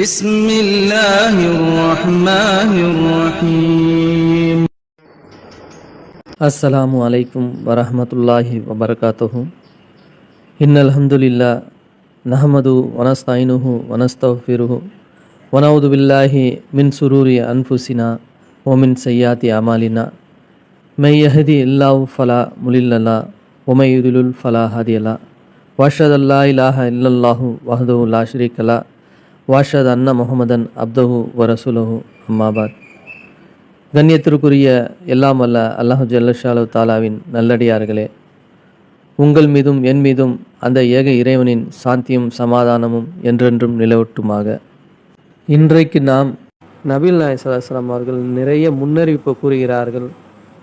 بسم الله الرحمن الرحيم السلام عليكم ورحمة الله وبركاته إن الحمد لله نحمده ونستعينه ونستغفره ونعوذ بالله من سرور أنفسنا ومن سيئات أعمالنا من يهدي الله فلا مضل له ومن يضلل فلا هادي له وأشهد أن لا إله إلا الله وحده لا شريك له வாஷத் அண்ணா முகமதன் அப்தஹு வரசுலஹு அம்மாபாத் கண்ணியத்திற்குரிய எல்லாம் அல்ல அல்லாஹு ஜல்லஷாலு தாலாவின் நல்லடியார்களே உங்கள் மீதும் என் மீதும் அந்த ஏக இறைவனின் சாந்தியும் சமாதானமும் என்றென்றும் நிலவட்டுமாக. இன்றைக்கு நாம் நபில் நாயசலாம் அவர்கள் நிறைய முன்னறிவிப்பு கூறுகிறார்கள்.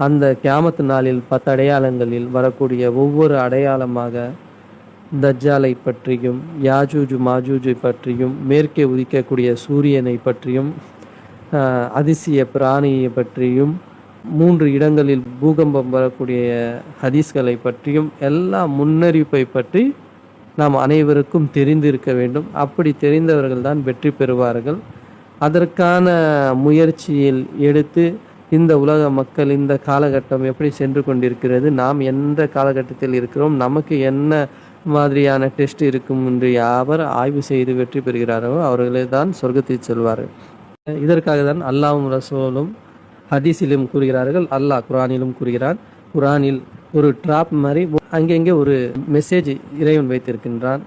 அந்த கியாமத்து நாளில் பத்து அடையாளங்களில் வரக்கூடிய ஒவ்வொரு அடையாளமாக தஜ்ஜாலை பற்றியும் யாஜூஜு மாஜூஜை பற்றியும் மேற்கே உதிக்கக்கூடிய சூரியனை பற்றியும் அதிசய பிராணியை பற்றியும் மூன்று இடங்களில் பூகம்பம் வரக்கூடிய ஹதீஸ்களை பற்றியும் எல்லா முன்னறிவிப்பை பற்றி நாம் அனைவருக்கும் தெரிந்திருக்க வேண்டும். அப்படி தெரிந்தவர்கள் தான் வெற்றி பெறுவார்கள். அதற்கான முயற்சியில் எடுத்து இந்த உலக மக்கள் இந்த காலகட்டம் எப்படி சென்று கொண்டிருக்கிறது நாம் எந்த காலகட்டத்தில் இருக்கிறோம் நமக்கு என்ன மாதிரியான டெஸ்ட் இருக்கும் என்று யாவர் ஆய்வு செய்து வெற்றி பெறுகிறாரோ அவர்களே தான் சொர்க்கத்தில் செல்வார்கள். இதற்காக தான் அல்லாவும் ரசோலும் ஹதீஸிலும் கூறுகிறார்கள். அல்லாஹ் குரானிலும் கூறுகிறான். குரானில் ஒரு ட்ராப் மாதிரி அங்கங்கே ஒரு மெசேஜ் இறைவன் வைத்திருக்கின்றான்.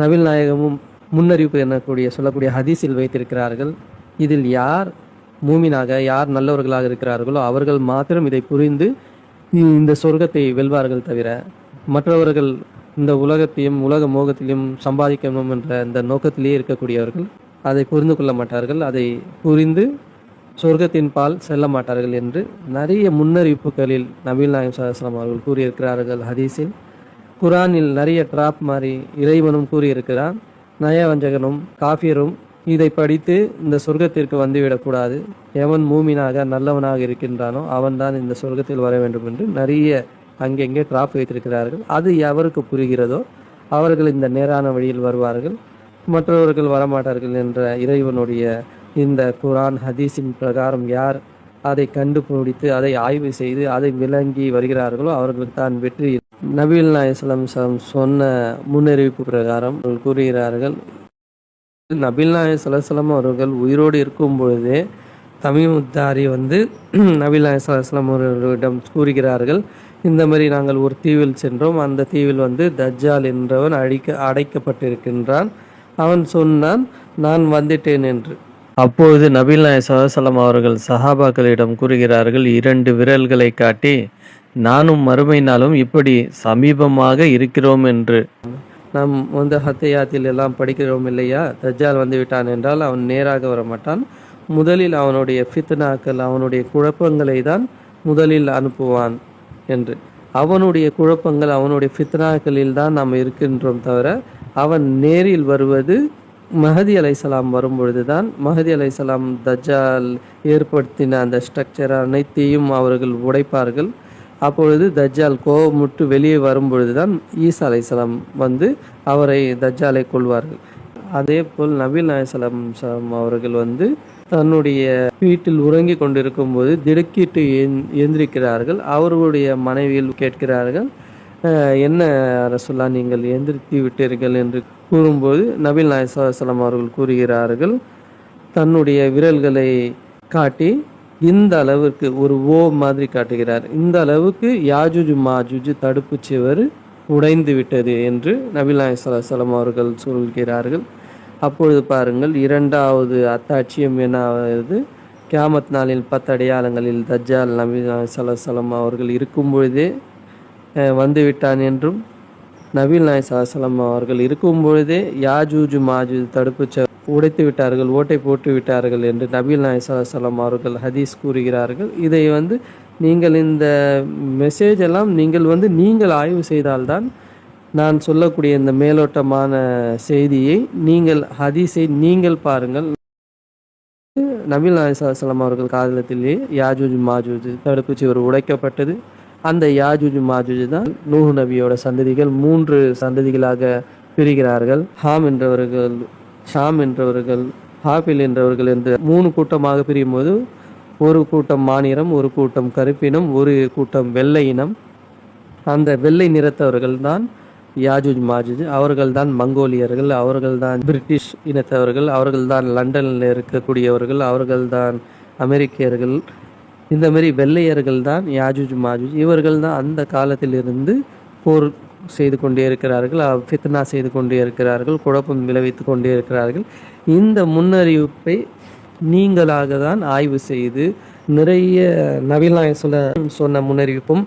நவீன் நாயகமும் முன்னறிவிப்பு எனக்கூடிய சொல்லக்கூடிய ஹதீஸில் வைத்திருக்கிறார்கள். இதில் யார் மூமினாக யார் நல்லவர்களாக இருக்கிறார்களோ அவர்கள் மாத்திரம் இதை புரிந்து இந்த சொர்க்கத்தை வெல்வார்கள் தவிர மற்றவர்கள் இந்த உலகத்தையும் உலக மோகத்திலையும் சம்பாதிக்கணும் என்ற இந்த நோக்கத்திலேயே இருக்கக்கூடியவர்கள் அதை புரிந்து கொள்ள மாட்டார்கள். அதை புரிந்து சொர்க்கத்தின் பால் செல்ல மாட்டார்கள் என்று நிறைய முன்னறிவிப்புகளில் நபீல் நாயம் சலாஸ்லாம் அவர்கள் கூறியிருக்கிறார்கள் ஹதீஸில். குரானில் நிறைய ட்ராப் மாதிரி இறைவனும் கூறியிருக்கிறான். நயவஞ்சகனும் காஃபியரும் இதை படித்து இந்த சொர்க்கத்திற்கு வந்துவிடக்கூடாது எவன் மூமினாக நல்லவனாக இருக்கின்றானோ அவன்தான் இந்த சொர்க்கத்தில் வர வேண்டும் என்று நிறைய அங்கெங்கே ட்ராப் வைத்திருக்கிறார்கள் அது எவருக்கு புரிகிறதோ அவர்கள் இந்த நேரான வழியில் வருவார்கள். மற்றவர்கள் வரமாட்டார்கள் என்ற இறைவனுடைய இந்த குரான் ஹதீஸின் பிரகாரம் யார்? அதை கண்டுபிடித்து அதை ஆய்வு செய்து அதை விளங்கி வருகிறார்களோ அவர்களுக்கு தான் வெற்றி. நபீல் நாயஸ்லாம் சொன்ன முன்னறிவிப்பு பிரகாரம் கூறுகிறார்கள் நபில் நாய சலாஹம் அவர்கள் உயிரோடு இருக்கும் பொழுதே தமிமுத்தாரி வந்து நபீல் நாய அவர்களிடம் கூறுகிறார்கள் இந்த மாதிரி நாங்கள் ஒரு தீவில் சென்றோம். அந்த தீவில் வந்து தஜ்ஜால் என்றவன் அழிக்க அடைக்கப்பட்டிருக்கின்றான். அவன் சொன்னான் நான் வந்துட்டேன் என்று. அப்பொழுது நபில் நாய் சலாஹம் அவர்கள் சஹாபாக்களிடம் கூறுகிறார்கள் இரண்டு விரல்களை காட்டி நானும் மறுமை நாளும் இப்படி சமீபமாக இருக்கிறோம் என்று. நாம் வந்து ஹத்தையாத்தில் எல்லாம் படிக்கிறோம் இல்லையா? தஜ்ஜால் வந்து விட்டான் என்றால் அவன் நேராக வர மாட்டான் முதலில் அவனுடைய ஃபித்னாக்கள் அவனுடைய குழப்பங்களை தான் முதலில் அனுப்புவான். என்று. அவனுடைய குழப்பங்கள் அவனுடைய ஃபித்னாக்களில் தான் நாம் இருக்கின்றோம் தவிர அவன் நேரில் வருவது மஹதி அலைசலாம் வரும்பொழுது தான். மஹதி அலைசலாம் தஜ்ஜால் ஏற்படுத்தின அந்த ஸ்ட்ரக்சர் அனைத்தையும் அவர்கள் உடைப்பார்கள். அப்பொழுது தஜ்ஜால் கோபமுட்டு வெளியே வரும்பொழுது தான் ஈசா அலைசலாம் வந்து அவரை தஜ்ஜாலை கொள்வார்கள் அதே போல் நபீல் அலைசலாம் அவர்கள் வந்து தன்னுடைய வீட்டில் உறங்கி கொண்டிருக்கும் போது திடுக்கிட்டு எந்திரிக்கிறார்கள் அவர்களுடைய மனைவியில் கேட்கிறார்கள் என்ன ரசுல்லா நீங்கள் எந்திரித்து விட்டீர்கள்? என்று கூறும்போது நபில் நாயசலாம் அவர்கள் கூறுகிறார்கள் தன்னுடைய விரல்களை காட்டி இந்த அளவுக்கு ஒரு ஓ மாதிரி காட்டுகிறார். இந்த அளவுக்கு யாஜுஜு மாஜுஜு தடுப்பு சுவர் உடைந்து விட்டது என்று நபில் நாயசலாம் அவர்கள் சொல்கிறார்கள். அப்பொழுது பாருங்கள் இரண்டாவது அத்தாட்சியம் என்ன ஆகுது கியாமத் நாளில் பத்து அடையாளங்களில் தஜ்ஜால் நபி சலசலம் அவர்கள் இருக்கும் பொழுதே வந்துவிட்டான் வந்து விட்டான் என்றும் நபீல் நாய் சலசலம் அவர்கள் இருக்கும் பொழுதே யாஜூஜு மாஜூஜ் தடுப்பு உடைத்து விட்டார்கள் ஓட்டை போட்டு விட்டார்கள் என்று நபீல் நாய் சலசலம் அவர்கள் ஹதீஸ் கூறுகிறார்கள். இதை வந்து நீங்கள் இந்த மெசேஜ் எல்லாம் நீங்கள் வந்து நீங்கள் ஆய்வு செய்தால்தான் நான் சொல்லக்கூடிய இந்த மேலோட்டமான செய்தியை நீங்கள் ஹதீஸை நீங்கள் பாருங்கள். நபில் நாயசலாம் அவர்கள் காதலத்திலே யாஜூஜ் மாஜூஜ் தடுப்பூச்சி ஒரு உடைக்கப்பட்டது. அந்த யாஜூஜ் மாஜூஜ் தான் நூஹு நபியோட சந்ததிகள் மூன்று சந்ததிகளாக பிரிகிறார்கள். ஹாம் என்றவர்கள் ஷாம் என்றவர்கள் ஹாபில் என்றவர்கள் என்று மூணு கூட்டமாக பிரியும் போது ஒரு கூட்டம் மாநிலம் ஒரு கூட்டம் கருப்பினம் ஒரு கூட்டம் வெள்ளை இனம். அந்த வெள்ளை நிறத்தவர்கள் தான் யாஜூஜ் மாஜூஜ் அவர்கள் தான் மங்கோலியர்கள் அவர்கள் தான் பிரிட்டிஷ் இனத்தவர்கள் அவர்கள் தான் லண்டனில் இருக்கக்கூடியவர்கள் அவர்கள் தான் அமெரிக்கர்கள். இந்த மாதிரி வெள்ளையர்கள் தான் யாஜூஜ் மாஜூஜ் இவர்கள் தான் அந்த காலத்திலிருந்து போர் செய்து கொண்டே இருக்கிறார்கள் ஃபித்னா செய்து கொண்டே இருக்கிறார்கள் குழப்பம் விளைவித்து கொண்டே இருக்கிறார்கள். இந்த முன்னறிவிப்பை நீங்களாக தான் ஆய்வு செய்து நிறைய நவீன சொல்ல சொன்ன முன்னறிவிப்பும்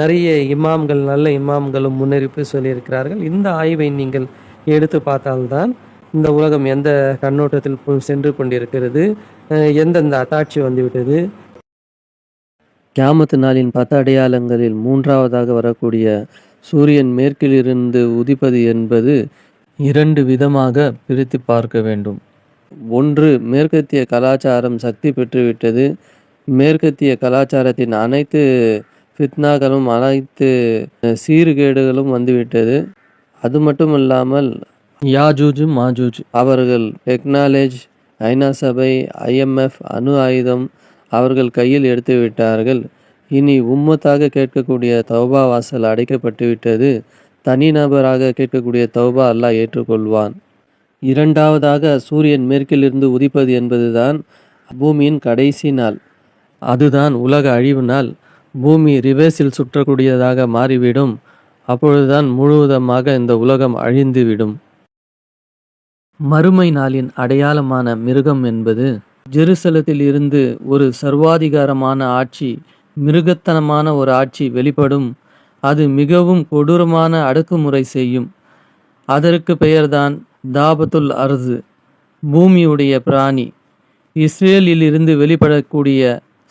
நிறைய இமாம்கள் நல்ல இமாம்களும் முன்னறிவிப்பு சொல்லியிருக்கிறார்கள். இந்த ஆய்வை நீங்கள் எடுத்து பார்த்தால்தான் இந்த உலகம் எந்த கண்ணோட்டத்தில் சென்று கொண்டிருக்கிறது எந்தெந்த அத்தாட்சி வந்துவிட்டது. கியாமத்து நாளின் பத்து அடையாளங்களில் மூன்றாவதாக வரக்கூடிய சூரியன் மேற்கிலிருந்து உதிப்பது என்பது இரண்டு விதமாக பிரித்து பார்க்க வேண்டும். ஒன்று மேற்கத்திய கலாச்சாரம் சக்தி பெற்றுவிட்டது. மேற்கத்திய கலாச்சாரத்தின் அனைத்து ஃபித்னாக்களும் அனைத்து சீர்கேடுகளும் வந்துவிட்டது. அது மட்டும் இல்லாமல் யாஜூஜ் மாஜூஜ். அவர்கள் டெக்னாலஜி ஐநா சபை ஐஎம்எஃப் அணு ஆயுதம் அவர்கள் கையில் எடுத்து விட்டார்கள். இனி உம்மத்தாக கேட்கக்கூடிய தௌபா வாசல் அடைக்கப்பட்டு விட்டது. தனிநபராக கேட்கக்கூடிய தௌபா அல்லாஹ் ஏற்றுக்கொள்வான். இரண்டாவதாக சூரியன் மேற்கிலிருந்து உதிப்பது என்பதுதான் பூமியின் கடைசி நாள். அதுதான் உலக அழிவு நாள். பூமி ரிவேஸில் சுற்றக்கூடியதாக மாறிவிடும். அப்பொழுதுதான் முழுவதுமாக இந்த உலகம் அழிந்துவிடும். மறுமை நாளின் அடையாளமான மிருகம் என்பது ஜெருசலத்தில் இருந்து ஒரு சர்வாதிகாரமான ஆட்சி மிருகத்தனமான ஒரு ஆட்சி வெளிப்படும். அது மிகவும் கொடூரமான அடக்குமுறை செய்யும். அதற்கு பெயர்தான் தாபத்துல் அர்து பூமியுடைய பிராணி. இஸ்ரேலில் இருந்து வெளிப்படக்கூடிய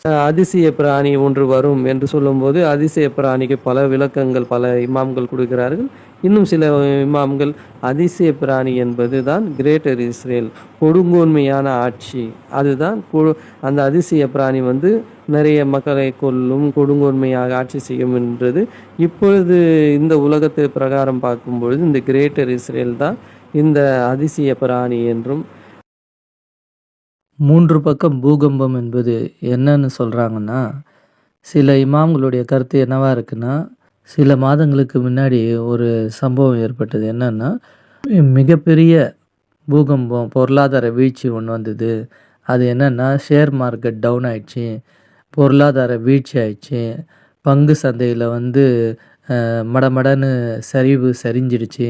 அதிசய பிராணி ஒன்று வரும் என்று சொல்லும்போது அதிசய பிராணிக்கு பல விளக்கங்கள் பல இமாம்கள் கொடுக்கிறார்கள். இன்னும் சில இமாம்கள் அதிசய பிராணி என்பது தான் கிரேட்டர் இஸ்ரேல் கொடுங்கோன்மையான ஆட்சி. அதுதான் அந்த அதிசய பிராணி வந்து நிறைய மக்களை கொல்லும் கொடுங்கோன்மையாக ஆட்சி செய்யும் என்றது. இப்பொழுது இந்த உலகத்து பிரகாரம் பார்க்கும்பொழுது இந்த கிரேட்டர் இஸ்ரேல் தான் இந்த அதிசய பிராணி என்றும் மூன்று பக்கம் பூகம்பம் என்பது என்னன்னு சொல்கிறாங்கன்னா சில இமாம்களுடைய கருத்து என்னவா இருக்குன்னா சில மாதங்களுக்கு முன்னாடி ஒரு சம்பவம் ஏற்பட்டது. என்னன்னா மிகப்பெரிய பூகம்பம் பொருளாதார வீழ்ச்சி ஒன்று வந்தது. அது என்னென்னா ஷேர் மார்க்கெட் டவுன் ஆயிடுச்சு. பொருளாதார வீழ்ச்சி ஆயிடுச்சு. பங்கு சந்தையில் வந்து மடமடன்னு சரிவு சரிஞ்சிடுச்சு.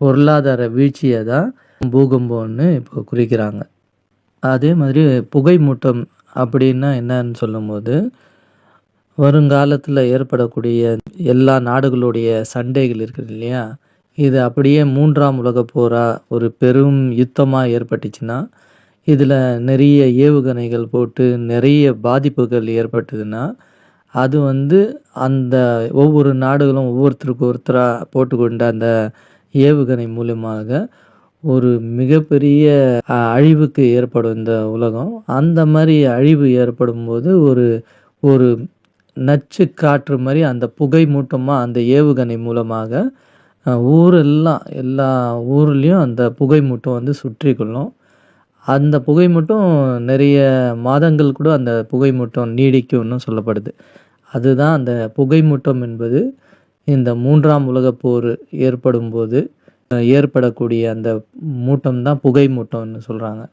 பொருளாதார வீழ்ச்சியை தான் பூகம்பம்னு இப்போ குறிக்கிறாங்க. அதே மாதிரி புகை மூட்டம் அப்படின்னா என்னன்னு சொல்லும்போது வருங்காலத்தில் ஏற்படக்கூடிய எல்லா நாடுகளுடைய சண்டைகள் இருக்குது இல்லையா? இது அப்படியே மூன்றாம் உலக போராக ஒரு பெரும் யுத்தமாக ஏற்பட்டுச்சுன்னா இதில் நிறைய ஏவுகணைகள் போட்டு நிறைய பாதிப்புகள் ஏற்பட்டதுன்னா அது வந்து அந்த ஒவ்வொரு நாடுகளும் ஒவ்வொருத்தருக்கு ஒருத்தராக போட்டுக்கொண்ட அந்த ஏவுகணை மூலமாக ஒரு மிகப்பெரிய அழிவுக்கு ஏற்படும் இந்த உலகம். அந்த மாதிரி அழிவு ஏற்படும் போது ஒரு ஒரு நச்சு காற்று மாதிரி அந்த புகை மூட்டமாக அந்த ஏவுகணை மூலமாக ஊரெல்லாம் எல்லா ஊர்லேயும் அந்த புகை மூட்டம் வந்து சுற்றி கொள்ளும். அந்த புகை மூட்டம் நிறைய மாதங்கள் கூட அந்த புகை மூட்டம் நீடிக்கும்னு சொல்லப்படுது. அதுதான் அந்த புகை மூட்டம் என்பது இந்த மூன்றாம் உலகப் போர் ஏற்படும் போது ஏற்படக்கூடிய அந்த மூட்டம் தான் புகை மூட்டம்னு சொல்கிறாங்க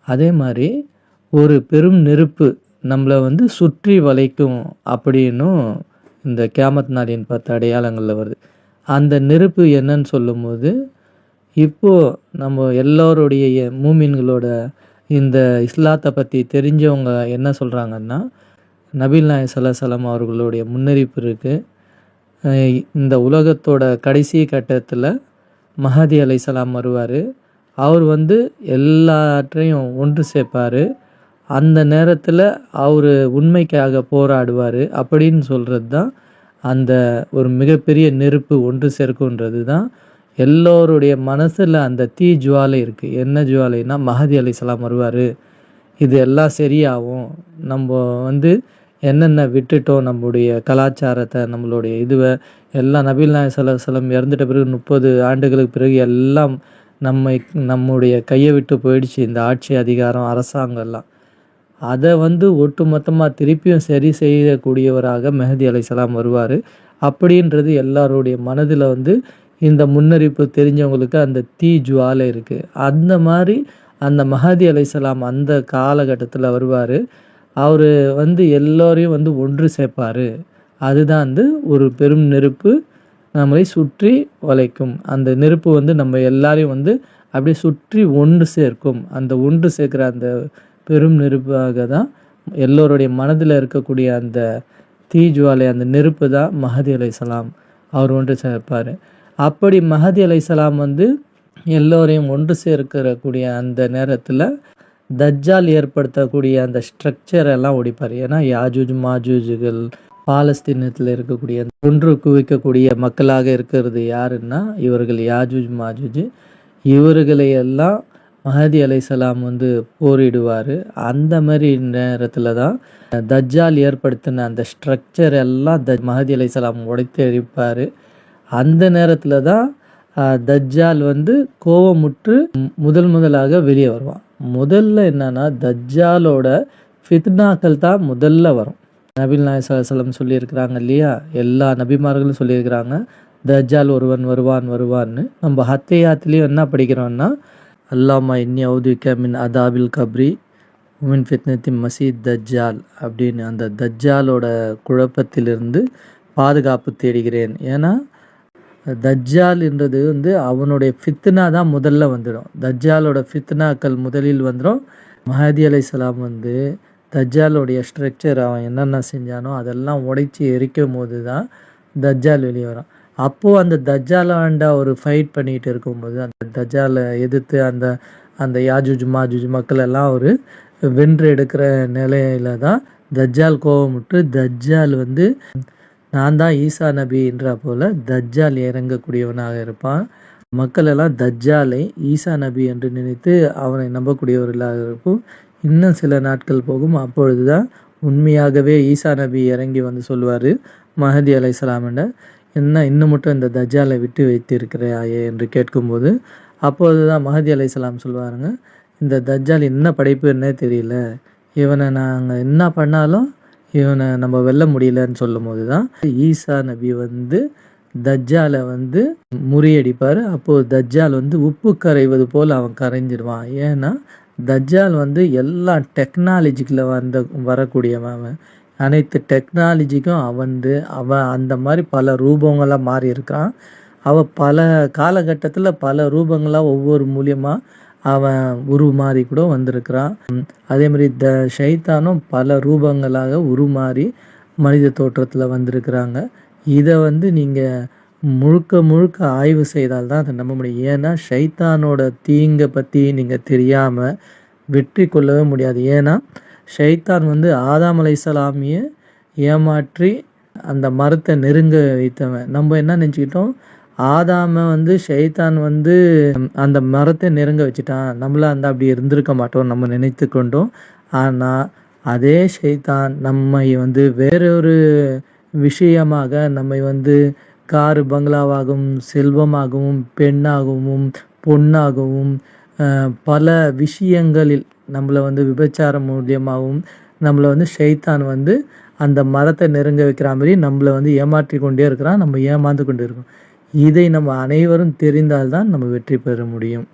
அதே மாதிரி ஒரு பெரும் நெருப்பு நம்மளை வந்து சுற்றி வளைக்கும் அப்படின்னும் இந்த கேமத் நாளின் பத்து அடையாளங்களில் வருது. அந்த நெருப்பு என்னன்னு சொல்லும்போது இப்போது நம்ம எல்லோருடைய மூமின்களோட இந்த இஸ்லாத்தை பற்றி தெரிஞ்சவங்க என்ன சொல்கிறாங்கன்னா நபில் நாய் சலசலம் அவர்களுடைய முன்னறிப்பு இருக்குது இந்த உலகத்தோட கடைசி கட்டத்தில் மஹதி அலைசலாம் வருவார். அவர் வந்து எல்லாற்றையும் ஒன்று சேர்ப்பார். அந்த நேரத்தில் அவர் உண்மைக்காக போராடுவார் அப்படின்னு சொல்கிறது தான் அந்த ஒரு மிகப்பெரிய நெருப்பு ஒன்று சேர்க்குன்றது தான் எல்லோருடைய மனசில் அந்த தீ ஜுவாலை இருக்குது என்ன ஜுவாலைன்னா மஹதி அலைசலாம் வருவார். இது எல்லாம் சரியாகும். நம்ம வந்து என்னென்ன விட்டுட்டோம் நம்முடைய கலாச்சாரத்தை நம்மளுடைய இதுவை எல்லாம் நபில் நாயக் சல்லாஹ் இறந்துட்ட பிறகு முப்பது ஆண்டுகளுக்கு பிறகு எல்லாம் நம்மை நம்முடைய கையை விட்டு போயிடுச்சு இந்த ஆட்சி அதிகாரம் அரசாங்கம் எல்லாம். அதை வந்து ஒட்டுமொத்தமாக திருப்பியும் சரி செய்யக்கூடியவராக மெஹதி அலைசலாம் வருவார். அப்படின்றது எல்லாருடைய மனதில் வந்து இந்த முன்னறிப்பு தெரிஞ்சவங்களுக்கு அந்த தீ ஜுவாலை இருக்குது அந்த மாதிரி அந்த மஹதி அலைசலாம் அந்த காலகட்டத்தில் வருவார். அவர் வந்து எல்லோரையும் வந்து ஒன்று சேர்ப்பார். அதுதான் வந்து ஒரு பெரும் நெருப்பு நம்மளை சுற்றி வளைக்கும். அந்த நெருப்பு வந்து நம்ம எல்லாரையும் வந்து அப்படியே சுற்றி ஒன்று சேர்க்கும். அந்த ஒன்று சேர்க்குற அந்த பெரும் நெருப்பாக தான் எல்லோருடைய மனதில் இருக்கக்கூடிய அந்த தீஜுவாலை அந்த நெருப்பு தான் மஹதி அலைசலாம் அவர் ஒன்று சேர்ப்பார். அப்படி மஹதி அலைசலாம் வந்து எல்லோரையும் ஒன்று சேர்க்கிறக்கூடிய அந்த நேரத்தில் தஜ்ஜால் ஏற்படுத்தக்கூடிய அந்த ஸ்ட்ரக்சர் எல்லாம் ஒடிப்பார். ஏன்னா யாஜூஜ் மாஜூஜுகள் பாலஸ்தீனத்தில் இருக்கக்கூடிய ஒன்று குவிக்கக்கூடிய மக்களாக இருக்கிறது யாருன்னா இவர்கள் யாஜூஜ் மாஜூஜ். இவர்களை எல்லாம் மஹதி அலைசலாம் வந்து போரிடுவார். அந்த மாதிரி நேரத்தில் தான் தஜ்ஜால் ஏற்படுத்தின அந்த ஸ்ட்ரக்சர் எல்லாம் த மஹதி அலைசலாம் உடைத்து எரிப்பார் அந்த நேரத்தில் தான் தஜ்ஜால் வந்து கோவமுற்று முதல் முதலாக வெளியே வருவான். முதல்ல என்னன்னா தஜ்ஜாலோட ஃபித்னாக்கள் தான் முதல்ல வரும். நபில் நாயசலம் சொல்லியிருக்கிறாங்க இல்லையா? எல்லா நபிமார்களும் சொல்லியிருக்கிறாங்க தஜ்ஜால் ஒருவன் வருவான் வருவான்னு. நம்ம ஹத்தையாத்துலேயும் என்ன படிக்கிறோம்னா அல்லாமா இன்னி அவுதிக்க மின் அதாபில் கப்ரி உமின் ஃபித்னத்தி மசீத் தஜ்ஜால். அப்படின்னு அந்த தஜ்ஜாலோட குழப்பத்திலிருந்து பாதுகாப்பு தேடுகிறேன். ஏன்னா தஜ்ஜால் என்றது வந்து அவனுடைய ஃபித்னா தான் முதல்ல வந்துடும். தஜ்ஜாலோட ஃபித்னாக்கள் முதலில் வந்துடும். மஹதி சலாம் வந்து தஜ்ஜாலோடைய ஸ்ட்ரக்சர் அவன் என்னென்ன செஞ்சானோ அதெல்லாம் உடைச்சி எரிக்கும் போது தான் தஜ்ஜால் வெளியே வரும். அப்போது அந்த தஜ்ஜாலாண்டா ஒரு ஃபைட் பண்ணிகிட்டு இருக்கும்போது அந்த தஜ்ஜாலை எதிர்த்து அந்த அந்த யாஜூஜ் மாஜூஜ் மக்கள் எல்லாம் ஒரு வென்று எடுக்கிற நிலையில தான் தஜ்ஜால் கோபமுற்று தஜ்ஜால் வந்து நான் தான் ஈசா நபின்றா போல தஜ்ஜால் இறங்கக்கூடியவனாக இருப்பான். மக்கள் எல்லாம் தஜ்ஜாலை ஈசா நபி என்று நினைத்து அவனை நம்பக்கூடியவர்களாக இருக்கும் இன்னும் சில நாட்கள் போகும். அப்பொழுது தான் உண்மையாகவே ஈசா நபி இறங்கி வந்து சொல்லுவார் மஹதி அலை அலைசலாமிட என்ன இன்னும் மட்டும் இந்த தஜ்ஜாலை விட்டு வைத்திருக்கிறாயே? என்று கேட்கும்போது அப்பொழுது தான் மஹதி அலை சலாம் சொல்லுவாருங்க இந்த தஜ்ஜால் என்ன படைப்புன்னே தெரியல. இவனை நாங்கள் என்ன பண்ணாலும் இவனை நம்ம வெல்ல முடியலன்னு சொல்லும் போது தான் ஈசா நபி வந்து தஜ்ஜாலை வந்து முறியடிப்பார். அப்போது தஜ்ஜால் வந்து உப்பு கரைவது போல் அவன் கரைஞ்சிடுவான் ஏன்னா தஜ்ஜால் வந்து எல்லா டெக்னாலஜிக்கில் வந்த வரக்கூடியவன் அவன். அனைத்து டெக்னாலஜிக்கும் அவன் வந்து அவன் அந்த மாதிரி பல ரூபங்களாக மாறி இருக்கான் அவள் பல காலகட்டத்தில் பல ரூபங்களாக ஒவ்வொரு மூலியமாக அவன் உருமாறி கூட வந்திருக்கிறான். அதே மாதிரி த ஷைத்தானும் பல ரூபங்களாக உருமாறி மனித தோற்றத்தில் வந்திருக்கிறாங்க. இதை வந்து நீங்கள் முழுக்க முழுக்க ஆய்வு செய்தால் தான் அதை நம்ப முடியும். ஏன்னா ஷைத்தானோட தீங்கை பற்றி நீங்கள் தெரியாமல் வெற்றி கொள்ளவே முடியாது. ஏன்னா ஷைத்தான் வந்து ஆதாம் அலைசலாமியை ஏமாற்றி அந்த மரத்தை நெருங்க வைத்தவன். நம்ம என்ன நினச்சிக்கிட்டோம்? ஆதாம வந்து ஷைத்தான் வந்து அந்த மரத்தை நெருங்க வச்சுட்டான். நம்மள அந்த அப்படி இருந்திருக்க மாட்டோம் நம்ம நினைத்து கொண்டோம். ஆனால் அதே ஷைத்தான் நம்மை வந்து வேறொரு விஷயமாக நம்மை வந்து காரு பங்களாவாகவும் செல்வமாகவும் பெண்ணாகவும் பொண்ணாகவும் பல விஷயங்களில் நம்மளை வந்து விபச்சாரம் மூலியமாகவும் நம்மளை வந்து ஷைத்தான் வந்து அந்த மரத்தை நெருங்க வைக்கிற மாதிரி நம்மளை வந்து ஏமாற்றி கொண்டே இருக்கிறான். நம்ம ஏமாந்து கொண்டு இருக்கோம். இதை நம்ம அனைவரும் தெரிந்தால்தான் நம்ம வெற்றி பெற முடியும்.